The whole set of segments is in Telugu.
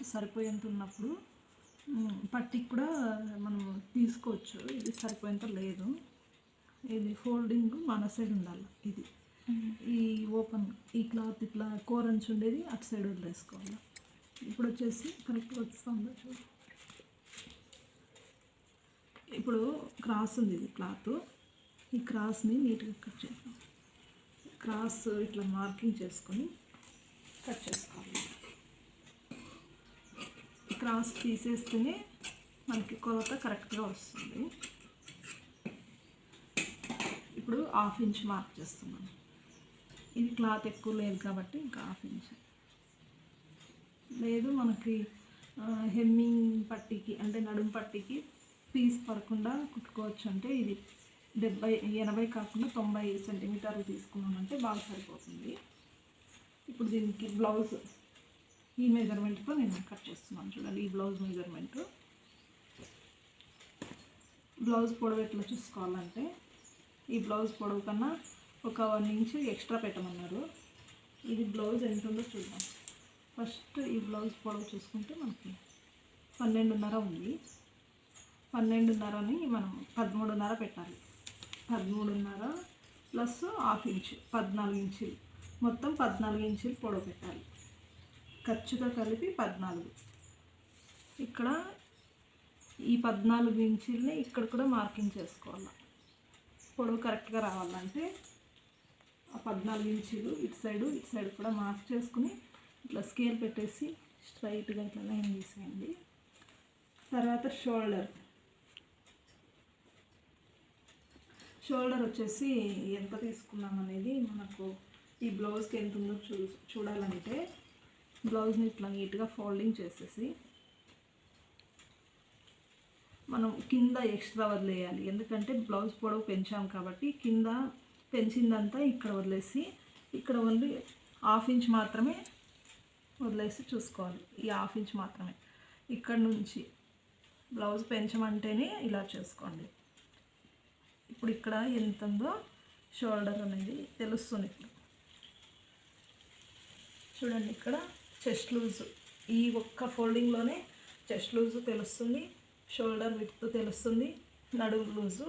క్లాత్ సరిపోయేంత ఉన్నప్పుడు పట్టికి కూడా మనం తీసుకోవచ్చు. ఇది సరిపోయేంత లేదు. ఇది ఫోల్డింగ్ మన సైడ్ ఉండాలి ఇది. ఈ ఓపెన్ ఈ క్లాత్ ఇట్లా కోరంచి ఉండేది అటు సైడ్ వదిలేసుకోవాలి. ఇప్పుడు వచ్చేసి కరెక్ట్గా వస్తుందో చూడు. ఇప్పుడు క్రాస్ ఉంది ఇది క్లాత్. ఈ క్రాస్ని నీట్గా కట్ చేద్దాం. క్రాస్ ఇట్లా మార్కింగ్ చేసుకొని కట్ చేసుకోవాలి. క్రాస్ తీసేస్తేనే మనకి కొలత కరెక్ట్గా వస్తుంది. ఇప్పుడు హాఫ్ ఇంచ్ మార్క్ చేస్తున్నాను. ఇది క్లాత్ ఎక్కువ లేదు కాబట్టి ఇంకా హాఫ్ ఇంచ్. లేదు మనకి హెమ్మింగ్ పట్టీకి అంటే నడుము పట్టీకి పీస్ పడకుండా కుట్టుకోవచ్చు అంటే ఇది డెబ్బై ఎనభై కాకుండా తొంభై సెంటీమీటర్లు తీసుకున్నామంటే బాగా సరిపోతుంది. ఇప్పుడు దీనికి బ్లౌజ్ ఈ మెజర్మెంట్తో నేను కట్ చేస్తున్నాను చూడండి ఈ బ్లౌజ్ మెజర్మెంట్ బ్లౌజ్ పొడవు ఎట్లా చూసుకోవాలంటే ఈ బ్లౌజ్ పొడవు కన్నా ఒక వన్ ఇంచ్ ఎక్స్ట్రా పెట్టమన్నారు. ఇది బ్లౌజ్ ఎంత ఉందో చూద్దాం. ఫస్ట్ ఈ బ్లౌజ్ పొడవు చూసుకుంటే మనకి పన్నెండున్నర ఉంది. పన్నెండున్నరని మనం పదమూడున్నర పెట్టాలి. పదమూడున్నర ప్లస్ హాఫ్ ఇంచ్ పద్నాలుగు ఇంచులు మొత్తం పద్నాలుగు ఇంచులు పొడవు పెట్టాలి. ఖర్చుతో కలిపి పద్నాలుగు. ఇక్కడ ఈ పద్నాలుగు ఇంచుల్ని ఇక్కడ కూడా మార్కింగ్ చేసుకోవాలి. పొడవు కరెక్ట్గా రావాలంటే ఆ పద్నాలుగు ఇంచులు ఇటు సైడు ఇటు సైడ్ కూడా మార్క్ చేసుకుని ఇట్లా స్కేల్ పెట్టేసి స్ట్రైట్గా ఇట్లా లైన్ తీసేయండి. తర్వాత షోల్డర్. షోల్డర్ వచ్చేసి ఎంత తీసుకున్నాం అనేది మనకు ఈ బ్లౌజ్కి ఎంత ఉందో చూ చూడాలంటే బ్లౌజ్ని ఇట్లా నీట్గా ఫోల్డింగ్ చేసేసి మనం కింద ఎక్స్ట్రా వదిలేయాలి. ఎందుకంటే బ్లౌజ్ పొడవు పెంచాం కాబట్టి కింద పెంచిందంతా ఇక్కడ వదిలేసి ఇక్కడ ఓన్లీ హాఫ్ ఇంచ్ మాత్రమే వదిలేసి చూసుకోవాలి. ఈ హాఫ్ ఇంచ్ మాత్రమే. ఇక్కడ నుంచి బ్లౌజ్ పెంచమంటేనే ఇలా చేసుకోండి. ఇప్పుడు ఇక్కడ ఎంత ఉందో షోల్డర్ అనేది తెలుస్తుంది. ఇప్పుడు చూడండి ఇక్కడ చెస్ట్ లూజ్. ఈ ఒక్క ఫోల్డింగ్లోనే చెస్ట్ లూజు తెలుస్తుంది షోల్డర్ విత్ తెలుస్తుంది నడుము లూజు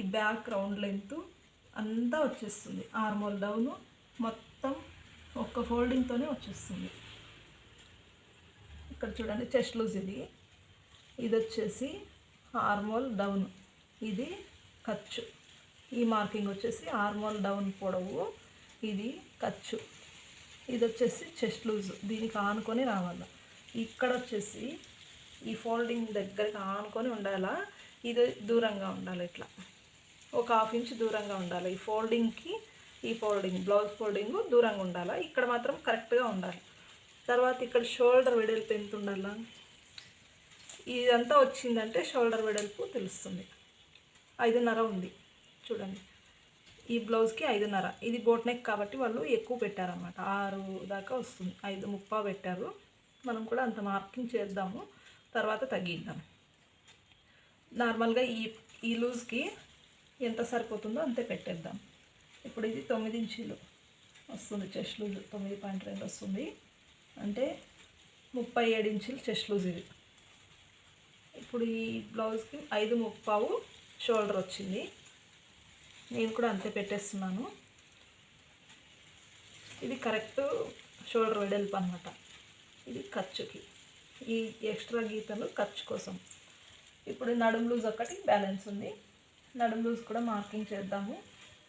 ఈ బ్యాక్ రౌండ్ లెంత్ అంతా వచ్చేస్తుంది. ఆర్మోల్ డౌను మొత్తం ఒక్క ఫోల్డింగ్తోనే వచ్చేస్తుంది. ఇక్కడ చూడండి చెస్ట్ లూజ్ ఇది. ఇది వచ్చేసి ఆర్మోల్ డౌన్. ఇది ఖర్చు ఈ మార్కింగ్ వచ్చేసి ఆర్మోల్ డౌన్ పొడవు. ఇది ఖర్చు ఇది వచ్చేసి చెస్ట్ లూజ్. దీనికి ఆనుకొని రావాలి. ఇక్కడ వచ్చేసి ఈ ఫోల్డింగ్ దగ్గరికి ఆనుకొని ఉండాలా? ఇది దూరంగా ఉండాలి ఇట్లా. ఒక హాఫ్ ఇంచ్ దూరంగా ఉండాలి. ఈ ఫోల్డింగ్కి ఈ ఫోల్డింగ్ బ్లౌజ్ ఫోల్డింగ్ దూరంగా ఉండాలి? ఇక్కడ మాత్రం కరెక్ట్గా ఉండాలి. తర్వాత ఇక్కడ షోల్డర్ వెడల్పు ఎంత ఉండాలా? ఇదంతా వచ్చిందంటే షోల్డర్ వెడల్పు తెలుస్తుంది. ఐదున్నర ఉంది. చూడండి. ఈ బ్లౌజ్కి ఐదున్నర. ఇది బోట్ నెక్ కాబట్టి వాళ్ళు ఎక్కువ పెట్టారనమాట ఆరు దాకా వస్తుంది. ఐదు ముప్పా పెట్టారు. మనం కూడా అంత మార్కింగ్ చేద్దాము. తర్వాత తగ్గిద్దాం. నార్మల్గా ఈ ఈ లూజ్కి ఎంత సరిపోతుందో అంతే పెట్టేద్దాం. ఇప్పుడు ఇది తొమ్మిది ఇంచీలు వస్తుంది చెస్ట్ లూజ్ తొమ్మిది పాయింట్ రెండు వస్తుంది. అంటే ముప్పై ఏడు ఇంచులు చెస్ట్ లూజ్ ఇది. ఇప్పుడు ఈ బ్లౌజ్కి ఐదు ముప్పావు షోల్డర్ వచ్చింది. నేను కూడా అంతే పెట్టేస్తున్నాను. ఇది కరెక్ట్ షోల్డర్ వెడల్పు అనమాట ఇది ఖర్చుకి. ఈ ఎక్స్ట్రా గీతలు ఖర్చు కోసం. ఇప్పుడు నడుం లూజ్ ఒకటి బ్యాలెన్స్ ఉంది. నడుం లూజ్ కూడా మార్కింగ్ చేద్దాము.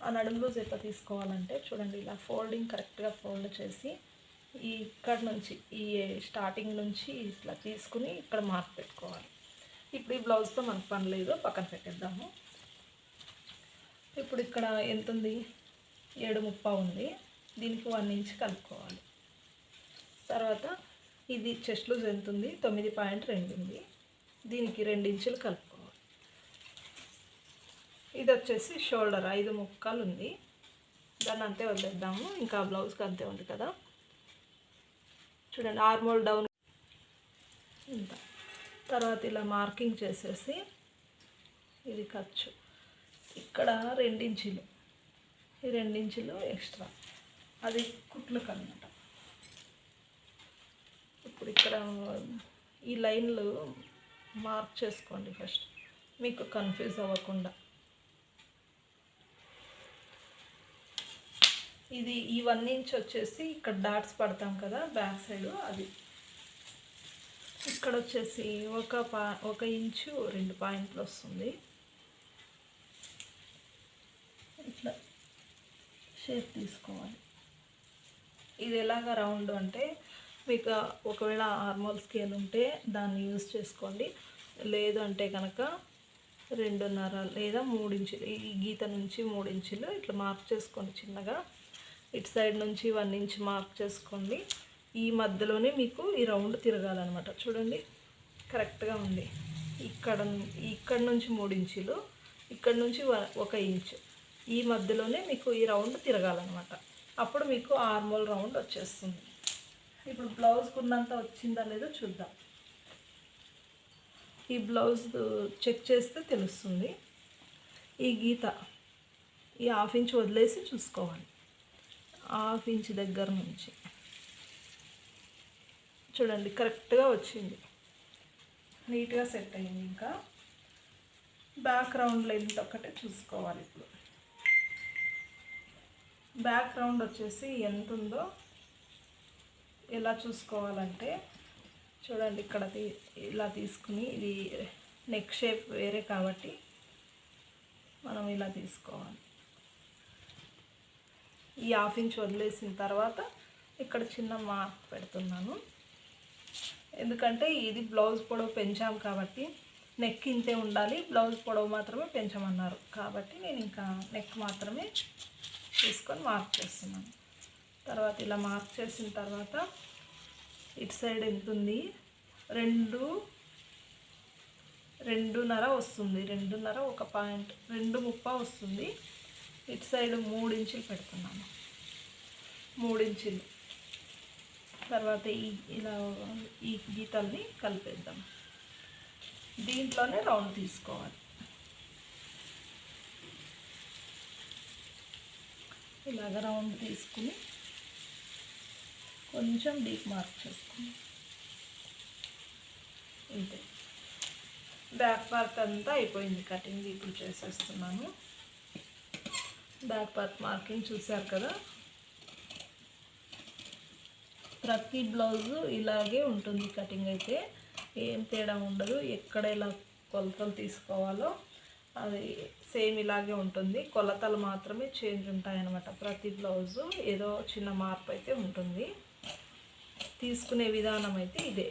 ఆ నడుం లూజ్ ఎట్లా తీసుకోవాలంటే చూడండి ఇలా ఫోల్డింగ్ కరెక్ట్గా ఫోల్డ్ చేసి ఈ ఇక్కడ నుంచి ఈ స్టార్టింగ్ నుంచి ఇట్లా తీసుకుని ఇక్కడ మార్క్ పెట్టుకోవాలి. ఇప్పుడు ఈ బ్లౌజ్తో మనకు పని లేదు పక్కన పెట్టేద్దాము. ఇప్పుడు ఇక్కడ ఎంత ఉంది ఏడు ముప్పా ఉంది. దీనికి వన్ ఇంచ్ కలుపుకోవాలి. తర్వాత ఇది చెస్ట్ లూజ్ ఎంత ఉంది? తొమ్మిది పాయింట్ రెండు ఉంది. దీనికి రెండు ఇంచులు కలుపుకోవాలి. ఇది వచ్చేసి షోల్డర్ ఐదు ముక్కలు ఉంది. దాన్ని అంతే వదిలేద్దాము. ఇంకా బ్లౌజ్కి అంతే ఉంది కదా. చూడండి ఆర్మోల్ డౌన్ తర్వాత ఇలా మార్కింగ్ చేసేసి ఇది ఖర్చు. ఇక్కడ రెండించులు. ఈ రెండించులు ఎక్స్ట్రా. అది కుట్లకు అనమాట ఇప్పుడు ఇక్కడ ఈ లైన్లు మార్క్ చేసుకోండి ఫస్ట్. మీకు కన్ఫ్యూజ్ అవ్వకుండా. ఇది ఈ వన్ ఇంచ్ వచ్చేసి ఇక్కడ డాట్స్ పడతాం కదా బ్యాక్ సైడ్ అది. ఇక్కడ వచ్చేసి ఒక పా ఒక ఇంచు రెండు పాయింట్లు వస్తుంది ఇట్లా షేప్ తీసుకోవాలి. ఇది ఎలాగ రౌండ్ అంటే మీకు ఒకవేళ ఆర్మోల్ స్కేల్ ఉంటే దాన్ని యూజ్ చేసుకోండి. లేదు అంటే కనుక రెండున్నర లేదా మూడు ఇంచులు ఈ గీత నుంచి మూడు ఇంచులు ఇట్లా మార్క్ చేసుకోండి చిన్నగా. ఇటు సైడ్ నుంచి వన్ ఇంచ్ మార్క్ చేసుకోండి. ఈ మధ్యలోనే మీకు ఈ రౌండ్ తిరగాలన్నమాట. చూడండి కరెక్ట్గా ఉంది. ఇక్కడ ఇక్కడ నుంచి మూడు ఇంచులు ఇక్కడ నుంచి వ- ఒక ఇంచు. ఈ మధ్యలోనే మీకు ఈ రౌండ్ తిరగాలన్నమాట. అప్పుడు మీకు ఆర్మోల్ రౌండ్ వచ్చేస్తుంది. ఇప్పుడు బ్లౌజ్ ఉన్నంత వచ్చిందా లేదో చూద్దాం. ఈ బ్లౌజ్ చెక్ చేస్తే తెలుస్తుంది. ఈ గీత ఈ హాఫ్ ఇంచ్ వదిలేసి చూసుకోవాలి. హాఫ్ ఇంచ్ దగ్గర నుంచి. చూడండి కరెక్ట్గా వచ్చింది. నీట్గా సెట్ అయింది ఇంకా. బ్యాక్ రౌండ్ లెంత్ ఒకటే చూసుకోవాలి ఇప్పుడు. బ్యాక్గ్రౌండ్ వచ్చేసి ఎంత ఉందో ఎలా చూసుకోవాలంటే చూడండి ఇక్కడ తీ ఇలా తీసుకుని ఇది నెక్ షేప్ వేరే కాబట్టి మనం ఇలా తీసుకోవాలి. ఈ హాఫ్ ఇంచ్ వదిలేసిన తర్వాత ఇక్కడ చిన్న మార్క్ పెడుతున్నాను. ఎందుకంటే ఇది బ్లౌజ్ పొడవు పెంచాం కాబట్టి నెక్ ఇంతే ఉండాలి బ్లౌజ్ పొడవు మాత్రమే పెంచమన్నారు. కాబట్టి నేను ఇంకా నెక్ మాత్రమే తీసుకొని మార్క్ చేస్తున్నాను. తర్వాత ఇలా మార్క్ చేసిన తర్వాత ఇటు సైడ్ ఎంత ఉంది? రెండు రెండున్నర వస్తుంది. రెండున్నర ఒక పాయింట్ రెండు ముప్ప వస్తుంది. ఇటు సైడ్ మూడు ఇంచులు పెడుతున్నాను. మూడు ఇంచులు. తర్వాత ఈ ఇలా ఈ గీతల్ని కలిపేద్దాం. దీంట్లోనే రౌండ్ తీసుకోవాలి. ఇలాగ రౌండ్ తీసుకుని కొంచెం డీప్ మార్క్ చేసుకుని. ఇంతే బ్యాక్ పార్ట్ అంతా అయిపోయింది. కటింగ్ ఇప్పుడు చేసేస్తున్నాను. బ్యాక్ పార్ట్ మార్కింగ్ చూశారు కదా? ప్రతి బ్లౌజు ఇలాగే ఉంటుంది కటింగ్ అయితే. ఏం తేడా ఉండదు. ఎక్కడ ఎలా కొలతలు తీసుకోవాలో అది సేమ్ ఇలాగే ఉంటుంది. కొలతలు మాత్రమే చేంజ్ ఉంటాయన్నమాట. ప్రతి బ్లౌజు ఏదో చిన్న మార్పు అయితే ఉంటుంది. తీసుకునే విధానం అయితే ఇదే.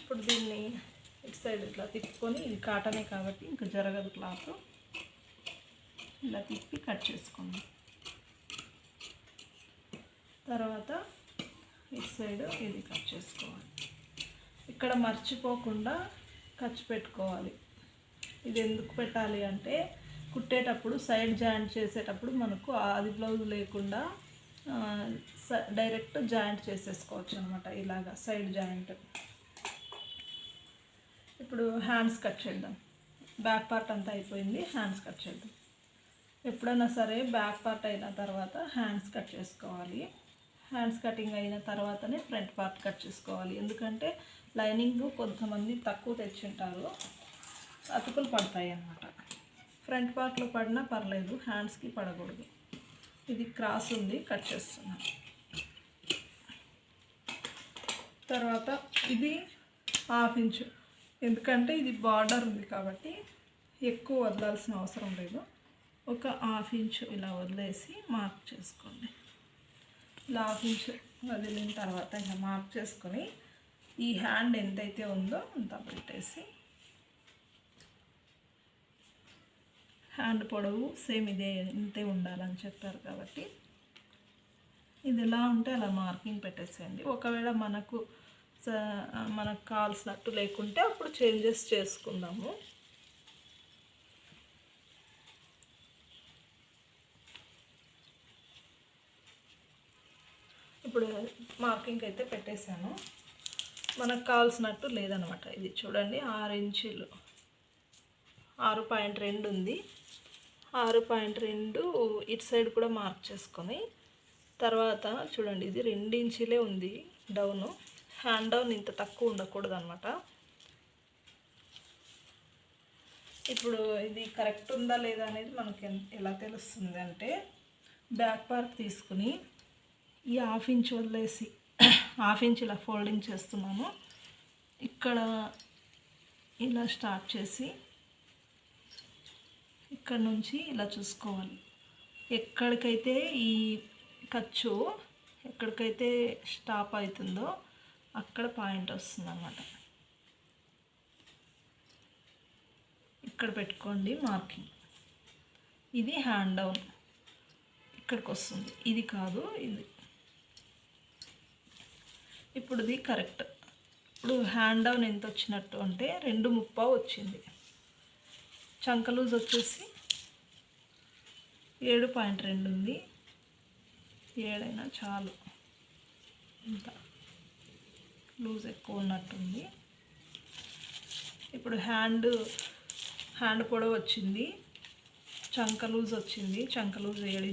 ఇప్పుడు దీన్ని ఇటు సైడ్ ఇట్లా తిప్పుకొని ఇది కాటనే కాబట్టి ఇంకా జరగదు క్లాత్. ఇలా తిప్పి కట్ చేసుకోండి తర్వాత ఇటు సైడ్ ఇది కట్ చేసుకోవాలి. ఇక్కడ మర్చిపోకుండా ఖర్చు పెట్టుకోవాలి. ఇది ఎందుకు పెట్టాలి అంటే కుట్టేటప్పుడు సైడ్ జాయింట్ చేసేటప్పుడు మనకు ఆది బ్లౌజ్ లేకుండా స- డైరెక్ట్ జాయింట్ చేసేసుకోవచ్చు అనమాట ఇలాగా సైడ్ జాయింట్. ఇప్పుడు హ్యాండ్స్ కట్ చేద్దాం. బ్యాక్ పార్ట్ అంతా అయిపోయింది హ్యాండ్స్ కట్ చేద్దాం. ఎప్పుడైనా సరే బ్యాక్ పార్ట్ అయిన తర్వాత హ్యాండ్స్ కట్ చేసుకోవాలి. హ్యాండ్స్ కటింగ్ అయిన తర్వాతనే ఫ్రంట్ పార్ట్ కట్ చేసుకోవాలి. ఎందుకంటే లైనింగ్ కొంతమంది తక్కువ తెచ్చింటారు. అతుకులు పడతాయి అన్నమాట. ఫ్రంట్ పార్ట్లో పడినా పర్లేదు హ్యాండ్స్కి పడకూడదు. ఇది క్రాస్ ఉంది కట్ చేస్తున్నాను తర్వాత ఇది హాఫ్ ఇంచు. ఎందుకంటే ఇది బార్డర్ ఉంది కాబట్టి ఎక్కువ వదలాల్సిన అవసరం లేదు. ఒక హాఫ్ ఇంచు ఇలా వదిలేసి మార్క్ చేసుకోండి. ఇలా హాఫ్ ఇంచు వదిలిన తర్వాత ఇలా మార్క్ చేసుకొని ఈ హ్యాండ్ ఎంతైతే ఉందో అంత పెట్టేసి. హ్యాండ్ పొడవు సేమ్ ఇదే ఇంతే ఉండాలని చెప్పారు కాబట్టి. ఇది ఎలా ఉంటే అలా మార్కింగ్ పెట్టేసేయండి. ఒకవేళ మనకు మనకు కావాల్సినట్టు లేకుంటే అప్పుడు చేంజెస్ చేసుకుందాము. ఇప్పుడు మార్కింగ్ అయితే పెట్టేశాను. మనకు కావాల్సినట్టు లేదనమాట. ఇది చూడండి ఆరు ఇంచులు. ఆరు పాయింట్ రెండు ఉంది. ఆరు పాయింట్ రెండు ఇటు సైడ్ కూడా మార్క్ చేసుకొని తర్వాత చూడండి ఇది రెండు ఇంచులే ఉంది డౌను. హ్యాండ్ డౌన్ ఇంత తక్కువ ఉండకూడదు అనమాట ఇప్పుడు ఇది కరెక్ట్ ఉందా లేదా అనేది మనకి ఎలా తెలుస్తుంది అంటే బ్యాక్ పార్క్ తీసుకుని ఈ హాఫ్ ఇంచ్ వదిలేసి హాఫ్ ఇంచ్ ఇలా ఫోల్డింగ్ చేస్తున్నాను. ఇక్కడ ఇలా స్టార్ట్ చేసి ఇక్కడ నుంచి ఇలా చూసుకోవాలి. ఎక్కడికైతే ఈ ఖర్చు ఎక్కడికైతే స్టాప్ అవుతుందో అక్కడ పాయింట్ వస్తుంది అన్నమాట ఇక్కడ పెట్టుకోండి మార్కింగ్. ఇది హ్యాండ్ డౌన్. ఇక్కడికి వస్తుంది. ఇది కాదు ఇది. ఇప్పుడు ఇది కరెక్ట్. ఇప్పుడు హ్యాండ్ డౌన్ ఎంత వచ్చినట్టు అంటే రెండు ముప్పావు వచ్చింది. చంక లూజ్ వచ్చేసి ఏడు పాయింట్ రెండు ఉంది. ఏడైనా చాలు. ఇంత. లూజ్ ఎక్కువ ఉన్నట్టుంది ఇప్పుడు హ్యాండ్ హ్యాండ్ పొడవు వచ్చింది. చంక లూజ్ వచ్చింది. చంక లూజ్ ఏడు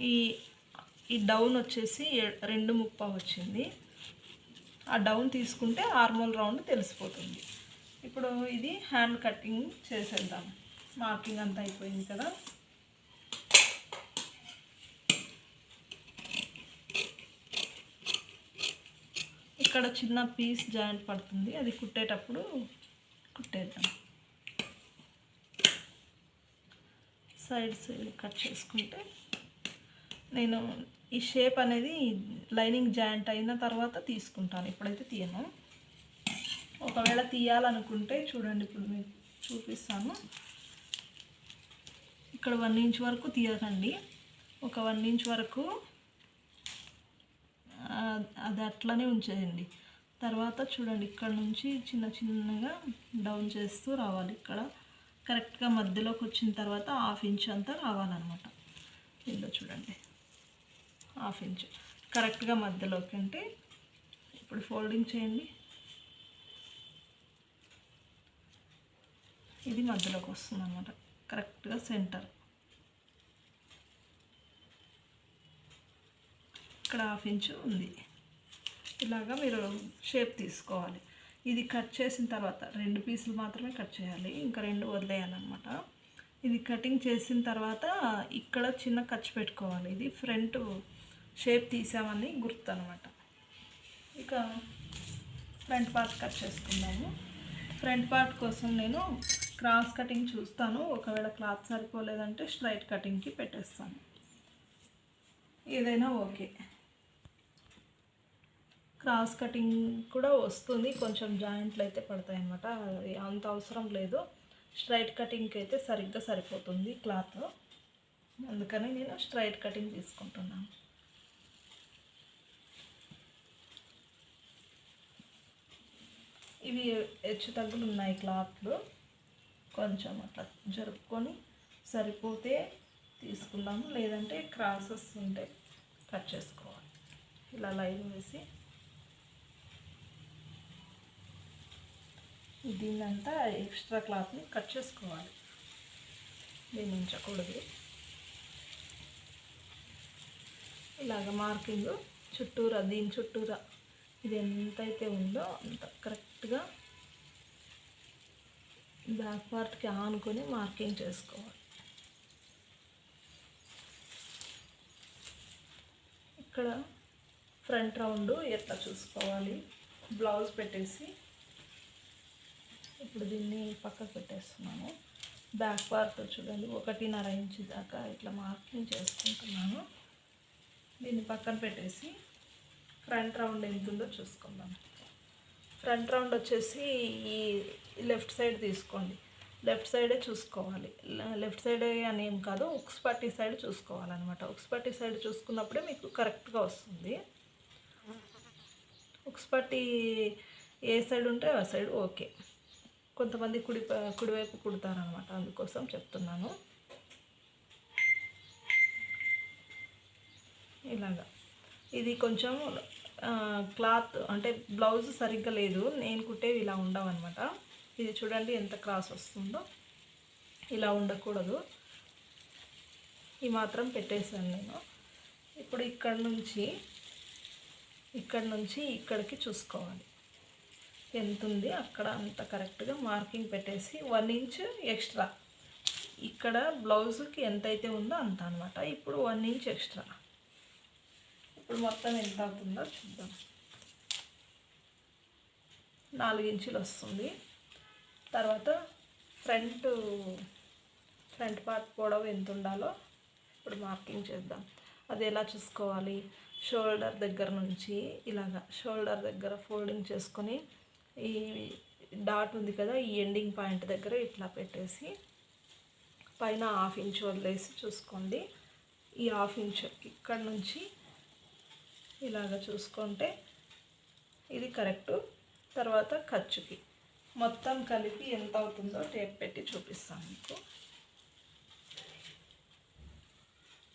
ఈ ఈ డౌన్ వచ్చేసి రెండు ముప్ప వచ్చింది. ఆ డౌన్ తీసుకుంటే ఆర్మోల్ రౌండ్ తెలిసిపోతుంది. ఇప్పుడు ఇది హ్యాండ్ కటింగ్ చేసేద్దాం. మార్కింగ్ అంతా అయిపోయింది కదా. ఇక్కడ చిన్న పీస్ జాయింట్ పడుతుంది. అది కుట్టేటప్పుడు కుట్టేద్దాం. సైడ్స్ కట్ చేసుకుంటే నేను ఈ షేప్ అనేది లైనింగ్ జాయింట్ అయిన తర్వాత తీసుకుంటాను. ఇప్పుడైతే తీయను. ఒకవేళ తీయాలనుకుంటే చూడండి ఇప్పుడు మీకు చూపిస్తాను. ఇక్కడ వన్ ఇంచ్ వరకు తీయకండి. ఒక వన్ ఇంచ్ వరకు అది అట్లనే ఉంచేయండి. తర్వాత చూడండి ఇక్కడ నుంచి చిన్న చిన్నగా డౌన్ చేస్తూ రావాలి. ఇక్కడ కరెక్ట్గా మధ్యలోకి వచ్చిన తర్వాత హాఫ్ ఇంచ్ అంతా రావాలన్నమాట. ఇందులో చూడండి. Half inch. కరెక్ట్గా మధ్యలోకి అంటే ఇప్పుడు ఫోల్డింగ్ చేయండి. ఇది మధ్యలోకి వస్తుంది అనమాట కరెక్ట్గా సెంటర్. ఇక్కడ హాఫ్ ఇంచు ఉంది. ఇలాగా మీరు షేప్ తీసుకోవాలి. ఇది కట్ చేసిన తర్వాత రెండు పీసులు మాత్రమే కట్ చేయాలి. ఇంకా రెండు వదిలేయాలన్నమాట. ఇది కటింగ్ చేసిన తర్వాత ఇక్కడ చిన్న ఖర్చు పెట్టుకోవాలి. ఇది ఫ్రంట్ షేప్ తీసామని గుర్తు అనమాట ఇక ఫ్రంట్ పార్ట్ కట్ చేసుకుందాము. ఫ్రంట్ పార్ట్ కోసం నేను క్రాస్ కటింగ్ చూస్తాను. ఒకవేళ క్లాత్ సరిపోలేదంటే స్ట్రైట్ కటింగ్కి పెట్టేస్తాను. ఏదైనా ఓకే. క్రాస్ కటింగ్ కూడా వస్తుంది. కొంచెం జాయింట్లు అయితే పడతాయి అన్నమాట అది అంత అవసరం లేదు. స్ట్రైట్ కటింగ్కి అయితే సరిగ్గా సరిపోతుంది క్లాత్. అందుకని నేను స్ట్రైట్ కటింగ్ తీసుకుంటున్నాను. ఇవి హెచ్చు తగ్గులు ఉన్నాయి క్లాత్లు. కొంచెం అట్లా జరుపుకొని సరిపోతే తీసుకుందాము. లేదంటే క్రాసెస్ ఉంటే కట్ చేసుకోవాలి. ఇలా లైన్ వేసి. దీన్నంతా ఎక్స్ట్రా క్లాత్ని కట్ చేసుకోవాలి. దీన్ని ఉంచకూడదు ఇలాగ మార్కింగ్ చుట్టూరా దీని చుట్టూరా ఇది ఎంతైతే ఉందో అంత కరెక్ట్ కరెక్ట్గా బ్యాక్ పార్ట్కి ఆనుకొని మార్కింగ్ చేసుకోవాలి. ఇక్కడ ఫ్రంట్ రౌండ్ ఎట్లా చూసుకోవాలి? బ్లౌజ్ పెట్టేసి ఇప్పుడు దీన్ని పక్కకు పెట్టేస్తున్నాను. బ్యాక్ పార్ట్ చూడండి ఒకటిన్నర ఇంచు దాకా ఇట్లా మార్కింగ్ చేసుకుంటున్నాను. దీన్ని పక్కన పెట్టేసి ఫ్రంట్ రౌండ్ ఎంత ఉందో చూసుకుందాం. ఫ్రంట్ రౌండ్ వచ్చేసి ఈ లెఫ్ట్ సైడ్ తీసుకోండి. లెఫ్ట్ సైడే చూసుకోవాలి. లెఫ్ట్ సైడ్ అని ఏం కాదు ఉక్స్ పట్టి సైడ్ చూసుకోవాలన్నమాట. ఉక్స్ పట్టి సైడ్ చూసుకున్నప్పుడే మీకు కరెక్ట్గా వస్తుంది. ఉక్స్ పట్టి ఏ సైడ్ ఉంటే ఆ సైడ్ ఓకే. కొంతమంది కుడి కుడివైపు కుడతారనమాట అందుకోసం చెప్తున్నాను. ఇలాగా. ఇది కొంచెం క్లాత్ అంటే బ్లౌజ్ సరిగ్గా లేదు. నేను కుట్టేవి ఇలా ఉండవు అనమాట ఇది చూడండి ఎంత క్రాస్ వస్తుందో. ఇలా ఉండకూడదు. ఈ మాత్రం పెట్టేశాను నేను. ఇప్పుడు ఇక్కడ నుంచి ఇక్కడ నుంచి ఇక్కడికి చూసుకోవాలి. ఎంత ఉంది అక్కడ అంత కరెక్ట్గా మార్కింగ్ పెట్టేసి వన్ ఇంచ్ ఎక్స్ట్రా. ఇక్కడ బ్లౌజ్కి ఎంత అయితే ఉందో అంత అనమాట ఇప్పుడు వన్ ఇంచ్ ఎక్స్ట్రా. ఇప్పుడు మొత్తం ఎంత అవుతుందో చూద్దాం. నాలుగు ఇంచులు వస్తుంది. తర్వాత ఫ్రంట్ ఫ్రంట్ పార్ట్ పొడవు ఎంత ఉండాలో ఇప్పుడు మార్కింగ్ చేద్దాం. అది ఎలా చూసుకోవాలి? షోల్డర్ దగ్గర నుంచి ఇలాగా షోల్డర్ దగ్గర ఫోల్డింగ్ చేసుకొని ఈ డాట్ ఉంది కదా ఈ ఎండింగ్ పాయింట్ దగ్గర ఇట్లా పెట్టేసి పైన హాఫ్ ఇంచ్ వదిలేసి చూసుకోండి. ఈ హాఫ్ ఇంచ్ ఇక్కడ నుంచి ఇలాగ చూసుకుంటే ఇది కరెక్టు. తర్వాత ఖర్చుకి. మొత్తం కలిపి ఎంత అవుతుందో టేప్ పెట్టి చూపిస్తాను మీకు.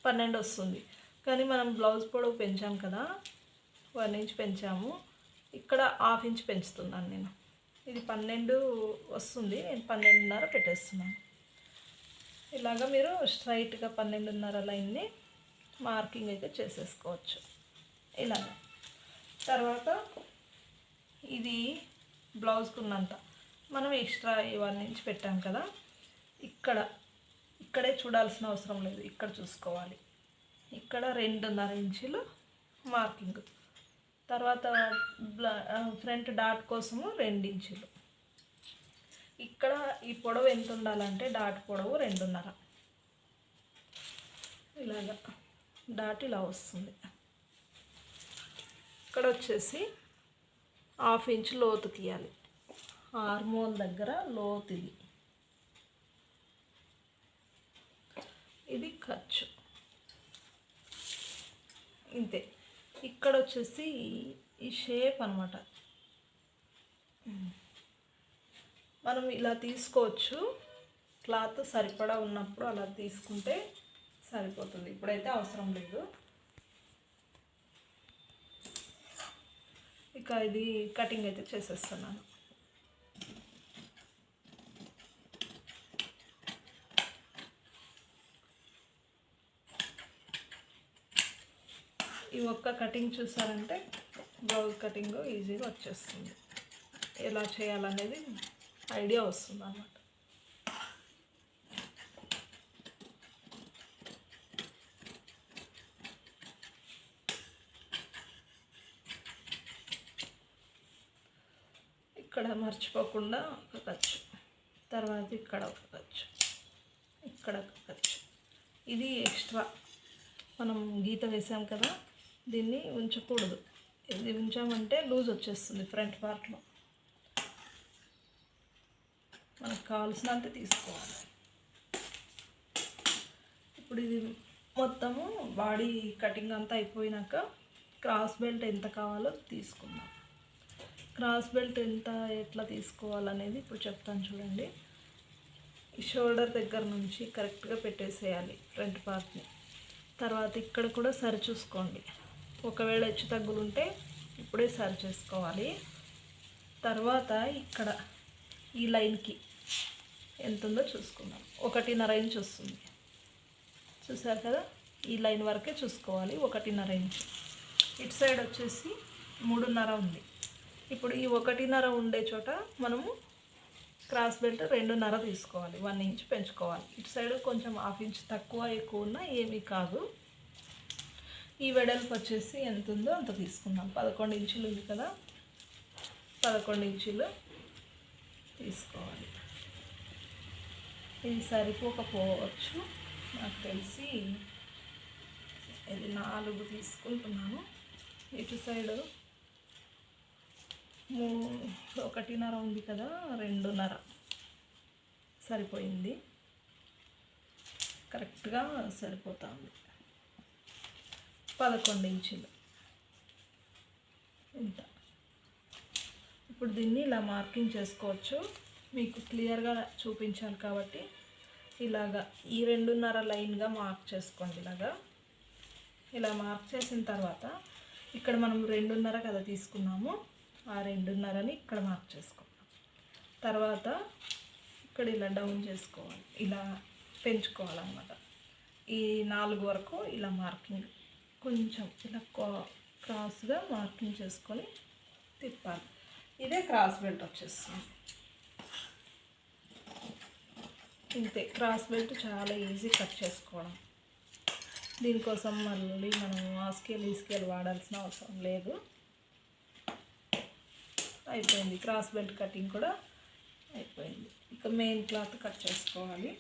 పన్నెండు వస్తుంది. కానీ మనం బ్లౌజ్ పొడవు పెంచాం కదా వన్ ఇంచ్ పెంచాము. ఇక్కడ హాఫ్ ఇంచ్ పెంచుతున్నాను నేను. ఇది పన్నెండు వస్తుంది. నేను పన్నెండున్నర పెట్టేస్తున్నాను. ఇలాగ మీరు స్ట్రైట్గా పన్నెండున్నర లైన్ని మార్కింగ్ అయితే చేసేసుకోవచ్చు. ఇలా తర్వాత ఇది బ్లౌజ్కున్నంత. మనం ఎక్స్ట్రా ఇవన్నీ నుంచి పెట్టాం కదా ఇక్కడ ఇక్కడే చూడాల్సిన అవసరం లేదు ఇక్కడ చూసుకోవాలి. ఇక్కడ రెండున్నర ఇంచులు మార్కింగ్. తర్వాత ఫ్రంట్ డాట్ కోసము ఇంచులు ఇక్కడ ఈ పొడవు ఎంత ఉండాలంటే డాట్ పొడవు రెండున్నర. ఇలాగా. డాట్ ఇలా వస్తుంది. ఇక్కడ వచ్చేసి హాఫ్ ఇంచ్ లోతు తీయాలి. హార్మోన్ దగ్గర లోతు ఇది. ఇది ఖర్చు. ఇంతే. ఇక్కడ వచ్చేసి ఈ షేప్ అనమాట మనం ఇలా తీసుకోవచ్చు. క్లాత్ సరిపడా ఉన్నప్పుడు అలా తీసుకుంటే సరిపోతుంది. ఇప్పుడైతే అవసరం లేదు. ఇంకా ఇది కటింగ్ అయితే చేసేస్తున్నాను. ఈ ఒక్క కటింగ్ చూసారంటే బ్లౌజ్ కటింగ్ ఈజీగా వచ్చేస్తుంది. ఎలా చేయాలనేది ఐడియా వస్తుంది అన్నమాట ఇక్కడ మర్చిపోకుండా ఒక ఖర్చు తర్వాత ఇక్కడ ఒక ఖర్చు ఇక్కడ ఒక ఖర్చు ఇది ఎక్స్ట్రా. మనం గీత వేసాం కదా దీన్ని ఉంచకూడదు. ఇది ఉంచామంటే లూజ్ వచ్చేస్తుంది ఫ్రంట్ పార్ట్లో. మనకు కావాల్సినంత తీసుకోవాలి. ఇప్పుడు ఇది మొత్తము బాడీ కటింగ్ అంతా అయిపోయినాక క్రాస్ బెల్ట్ ఎంత కావాలో తీసుకుందాం. క్రాస్ బెల్ట్ ఎంత ఎట్లా తీసుకోవాలనేది ఇప్పుడు చెప్తాను చూడండి. షోల్డర్ దగ్గర నుంచి కరెక్ట్గా పెట్టేసేయాలి ఫ్రంట్ పార్ట్ని. తర్వాత ఇక్కడ కూడా సరి చూసుకోండి. ఒకవేళ హెచ్చు తగ్గులుంటే ఇప్పుడే సరి చేసుకోవాలి. తర్వాత ఇక్కడ ఈ లైన్కి ఎంత ఉందో చూసుకుందాం. ఒకటిన్నర ఇంచ్ వస్తుంది. చూసారు కదా? ఈ లైన్ వరకే చూసుకోవాలి ఒకటిన్నర ఇంచ్. ఇటు సైడ్ వచ్చేసి మూడున్నర ఉంది. ఇప్పుడు ఈ ఒకటిన్నర ఉండే చోట మనము క్రాస్ బెల్ట్ రెండున్నర తీసుకోవాలి. వన్ ఇంచ్ పెంచుకోవాలి. ఇటు సైడ్ కొంచెం హాఫ్ ఇంచ్ తక్కువ ఎక్కువ ఉన్నా ఏమీ కాదు. ఈ వెడల్పు వచ్చేసి ఎంత ఉందో అంత తీసుకుందాం. పదకొండు ఇంచులు ఉంది కదా. పదకొండు ఇంచులు తీసుకోవాలి. ఇది సరిపోకపోవచ్చు. నాకు తెలిసి ఇది నాలుగు తీసుకుంటున్నాను. ఇటు సైడు మూ ఒకటిన్నర ఉంది కదా రెండున్నర సరిపోయింది. కరెక్ట్గా సరిపోతుంది. పదకొండు ఇంచులు. ఇంత. ఇప్పుడు దీన్ని ఇలా మార్కింగ్ చేసుకోవచ్చు. మీకు క్లియర్గా చూపించాలి కాబట్టి ఇలాగా ఈ రెండున్నర లైన్గా మార్క్ చేసుకోండి ఇలాగా. ఇలా మార్క్ చేసిన తర్వాత ఇక్కడ మనం రెండున్నర కదా తీసుకున్నాము. ఆ రెండున్నరని ఇక్కడ మార్క్ చేసుకుందాం. తర్వాత ఇక్కడ ఇలా డౌన్ చేసుకోవాలి. ఇలా పెంచుకోవాలన్నమాట. ఈ నాలుగు వరకు ఇలా మార్కింగ్ కొంచెం ఇలా క్రాస్గా మార్కింగ్ చేసుకొని తిప్పాలి. ఇదే క్రాస్ బెల్ట్ వచ్చేస్తుంది. ఇంతే క్రాస్ బెల్ట్ చాలా ఈజీ కట్ చేసుకోవడం. దీనికోసం మళ్ళీ మనం ఆ స్కేల్ ఈ స్కేల్ వాడాల్సిన అవసరం లేదు. అయిపోయింది. క్రాస్ బెల్ట్ కటింగ్ కూడా అయిపోయింది. ఇక మెయిన్ క్లాత్ కట్ చేసుకోవాలి.